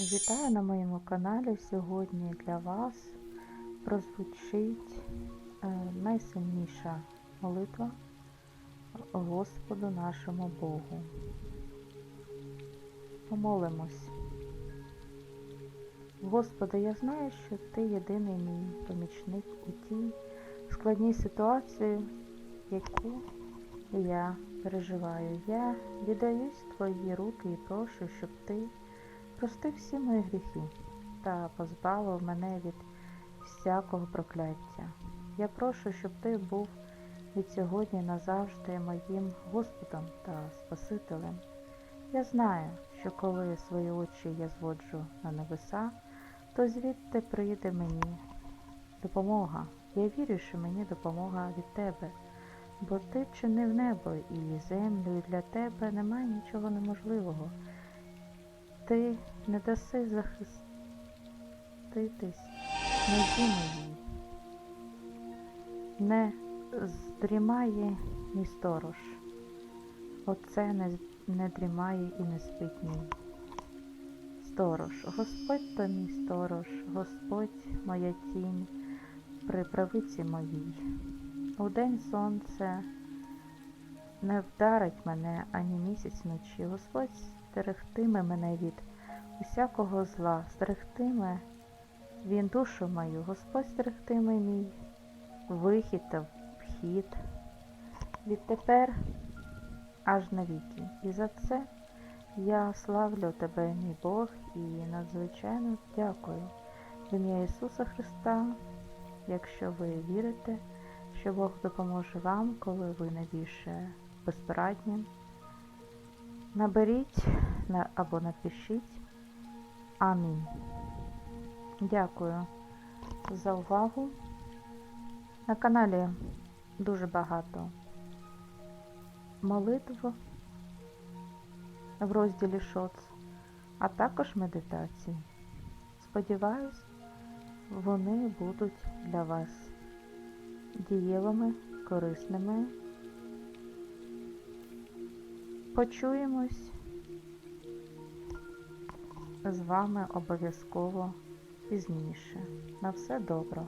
Вітаю на моєму каналі. Сьогодні для вас прозвучить е, найсильніша молитва Господу нашому Богу. Помолимось. Господи, я знаю, що Ти єдиний мій помічник у тій складній ситуації, яку я переживаю. Я віддаюсь Твої руки і прошу, щоб Ти прости всі мої гріхи та позбавив мене від всякого прокляття. Я прошу, щоб ти був від сьогодні назавжди моїм Господом та Спасителем. Я знаю, що коли свої очі я зводжу на небеса, то звідти прийде мені допомога. Я вірю, що мені допомога від тебе, бо ти чинив небо і землю, і для тебе немає нічого неможливого. Ти не даси захиститись нозі моїй, не здрімає мій сторож, оце не, не дрімає і не спить мій сторож. Господь то мій сторож, Господь моя тінь при правиці моїй. Удень сонце не вдарить мене ані місяць вночі. Господь стерегтиме мене від усякого зла, стерегтиме він душу мою, Господь стерегтиме мій вихід та вхід відтепер аж навіки. І за це я славлю тебе, мій Бог, і надзвичайно дякую в ім'я Ісуса Христа, якщо ви вірите, що Бог допоможе вам, коли ви найбільше безпорадні. Наберіть або напишіть Амінь. Дякую за увагу. На каналі дуже багато молитв в розділі Шоц, а також медитацій. Сподіваюсь, вони будуть для вас дієвими, корисними. Почуємось з вами обов'язково пізніше. На все добре!